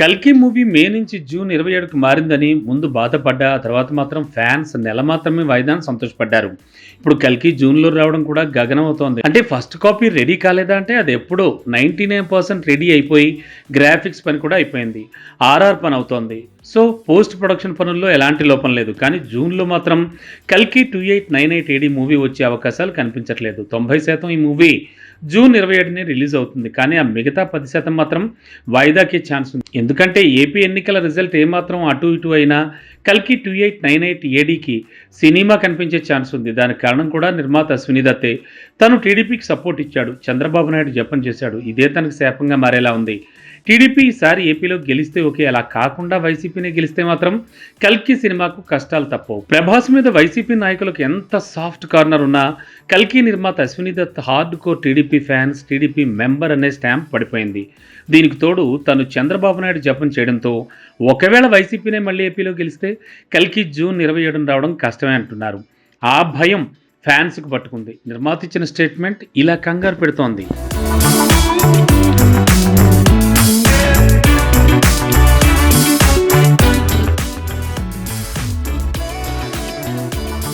కల్కి మూవీ మే నుంచి జూన్ ఇరవై ఏడుకు మారిందని ముందు బాధపడ్డా ఆ తర్వాత మాత్రం ఫ్యాన్స్ నెల మాత్రమే వాయిదాన్ని సంతోషపడ్డారు. ఇప్పుడు కల్కి జూన్లో రావడం కూడా గగనం అవుతోంది అంటే ఫస్ట్ కాపీ రెడీ కాలేదా అంటే అది ఎప్పుడో నైంటీ నైన్ పర్సెంట్ రెడీ అయిపోయి గ్రాఫిక్స్ పని కూడా అయిపోయింది. ఆర్ఆర్ పని అవుతోంది. సో పోస్ట్ ప్రొడక్షన్ పనుల్లో ఎలాంటి లోపం లేదు. కానీ జూన్లో మాత్రం కల్కి two eight nine eight AD movie వచ్చే అవకాశాలు కనిపించట్లేదు. తొంభై శాతం ఈ మూవీ జూన్ ఇరవై ఏడునే రిలీజ్ అవుతుంది. కానీ ఆ మిగతా పది శాతం మాత్రం వాయిదాకే ఛాన్స్ ఉంది. ఎందుకంటే ఏపీ ఎన్నికల రిజల్ట్ ఏమాత్రం అటు ఇటు అయినా కల్కి టూ ఎయిట్ నైన్ ఎయిట్ ఏడీకి సినిమా కనిపించే ఛాన్స్ ఉంది. దానికి కారణం కూడా నిర్మాత అశ్విని దత్తే తను టీడీపీకి సపోర్ట్ ఇచ్చాడు. చంద్రబాబు నాయుడు జపం చేశాడు. ఇదే తనకు శాపంగా మారేలా ఉంది. టీడీపీ ఈసారి ఏపీలో గెలిస్తే ఓకే. అలా కాకుండా వైసీపీని గెలిస్తే మాత్రం కల్కి సినిమాకు కష్టాలు తప్పవు. ప్రభాస్ మీద వైసీపీ నాయకులకు ఎంత సాఫ్ట్ కార్నర్ ఉన్నా కల్కి నిర్మాత Ashwini Dutt hard core TDP fans TDP member అనే స్టాంప్ పడిపోయింది. దీనికి తోడు తను చంద్రబాబు నాయుడు జపం చేయడంతో ఒకవేళ వైసీపీనే మళ్ళీ ఏపీలో గెలిస్తే కల్కి జూన్ ఇరవై ఏడున రావడం కష్టమే అంటున్నారు. ఆ భయం ఫ్యాన్స్కు పట్టుకుంది. నిర్మాత ఇచ్చిన స్టేట్మెంట్ ఇలా కంగారు పెడుతోంది.